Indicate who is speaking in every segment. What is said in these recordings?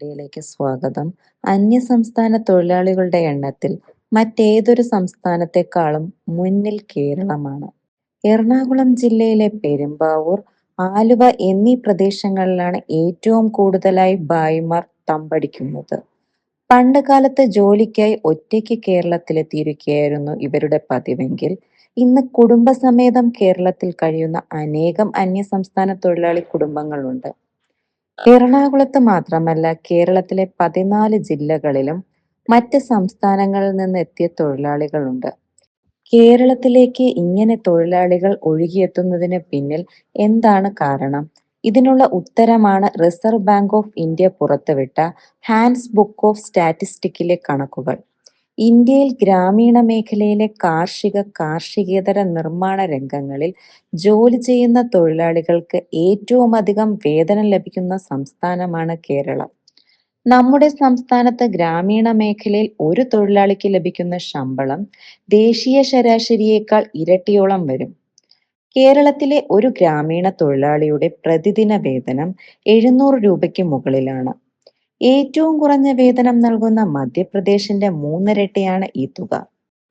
Speaker 1: യിലേക്ക് സ്വാഗതം. അന്യസംസ്ഥാന തൊഴിലാളികളുടെ എണ്ണത്തിൽ മറ്റേതൊരു സംസ്ഥാനത്തെക്കാളും മുന്നിൽ കേരളമാണ്. എറണാകുളം ജില്ലയിലെ പെരുമ്പാവൂർ, ആലുവ എന്നീ പ്രദേശങ്ങളിലാണ് ഏറ്റവും കൂടുതലായി ഭായിമാർ തമ്പടിക്കുന്നത്. പണ്ടുകാലത്ത് ജോലിക്കായി ഒറ്റയ്ക്ക് കേരളത്തിലെത്തിയിരിക്കുകയായിരുന്നു ഇവരുടെ പതിവെങ്കിൽ ഇന്ന് കുടുംബസമേതം കേരളത്തിൽ കഴിയുന്ന അനേകം അന്യസംസ്ഥാന തൊഴിലാളി കുടുംബങ്ങളുണ്ട്. എറണാകുളത്ത് മാത്രമല്ല കേരളത്തിലെ പതിനാല് ജില്ലകളിലും മറ്റ് സംസ്ഥാനങ്ങളിൽ നിന്ന് എത്തിയ തൊഴിലാളികളുണ്ട്. കേരളത്തിലേക്ക് ഇങ്ങനെ തൊഴിലാളികൾ ഒഴുകിയെത്തുന്നതിന് പിന്നിൽ എന്താണ് കാരണം? ഇതിനുള്ള ഉത്തരമാണ് റിസർവ് ബാങ്ക് ഓഫ് ഇന്ത്യ പുറത്തുവിട്ട ഹാൻഡ്സ് ബുക്ക് ഓഫ് സ്റ്റാറ്റിസ്റ്റിക്കിലെ കണക്കുകൾ. ഇന്ത്യയിൽ ഗ്രാമീണ മേഖലയിലെ കാർഷിക, കാർഷികേതര നിർമ്മാണ രംഗങ്ങളിൽ ജോലി ചെയ്യുന്ന തൊഴിലാളികൾക്ക് ഏറ്റവും അധികം വേതനം ലഭിക്കുന്ന സംസ്ഥാനമാണ് കേരളം. നമ്മുടെ സംസ്ഥാനത്ത് ഗ്രാമീണ മേഖലയിൽ ഒരു തൊഴിലാളിക്ക് ലഭിക്കുന്ന ശമ്പളം ദേശീയ ശരാശരിയേക്കാൾ ഇരട്ടിയോളം വരും. കേരളത്തിലെ ഒരു ഗ്രാമീണ തൊഴിലാളിയുടെ പ്രതിദിന വേതനം എഴുന്നൂറ് രൂപയ്ക്ക് മുകളിലാണ്. ഏറ്റവും കുറഞ്ഞ വേതനം നൽകുന്ന മധ്യപ്രദേശിന്റെ മൂന്നിരട്ടിയാണ് ഈ തുക.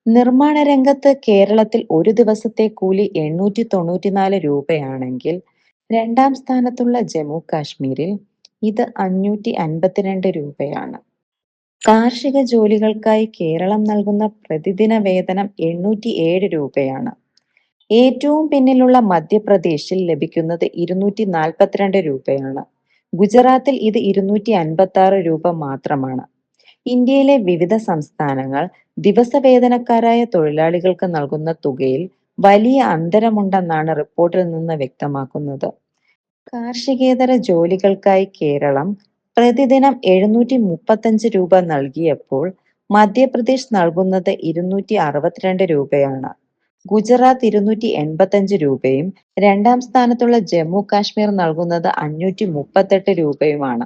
Speaker 1: നിർമ്മാണ രംഗത്ത് കേരളത്തിൽ ഒരു ദിവസത്തെ കൂലി എണ്ണൂറ്റി തൊണ്ണൂറ്റിനാല് രൂപയാണെങ്കിൽ രണ്ടാം സ്ഥാനത്തുള്ള ജമ്മു കാശ്മീരിൽ ഇത് അഞ്ഞൂറ്റി അൻപത്തിരണ്ട് രൂപയാണ്. കാർഷിക ജോലികൾക്കായി കേരളം നൽകുന്ന പ്രതിദിന വേതനം എണ്ണൂറ്റി ഏഴ് രൂപയാണ്. ഏറ്റവും പിന്നിലുള്ള മധ്യപ്രദേശിൽ ലഭിക്കുന്നത് ഇരുന്നൂറ്റി നാൽപ്പത്തിരണ്ട് രൂപയാണ്. ഗുജറാത്തിൽ ഇത് ഇരുന്നൂറ്റി അൻപത്തി ആറ് രൂപ മാത്രമാണ്. ഇന്ത്യയിലെ വിവിധ സംസ്ഥാനങ്ങൾ ദിവസവേതനക്കാരായ തൊഴിലാളികൾക്ക് നൽകുന്ന തുകയിൽ വലിയ അന്തരമുണ്ടെന്നാണ് റിപ്പോർട്ടിൽ നിന്ന് വ്യക്തമാക്കുന്നത്. കാർഷികേതര ജോലികൾക്കായി കേരളം പ്രതിദിനം എഴുന്നൂറ്റി മുപ്പത്തഞ്ച് രൂപ നൽകിയപ്പോൾ മധ്യപ്രദേശ് നൽകുന്നത് ഇരുന്നൂറ്റി അറുപത്തിരണ്ട് രൂപയാണ്. ഗുജറാത്ത് ഇരുന്നൂറ്റി എൺപത്തഞ്ച് രൂപയും രണ്ടാം സ്ഥാനത്തുള്ള ജമ്മു കാശ്മീർ നൽകുന്നത് അഞ്ഞൂറ്റി മുപ്പത്തെട്ട് രൂപയുമാണ്.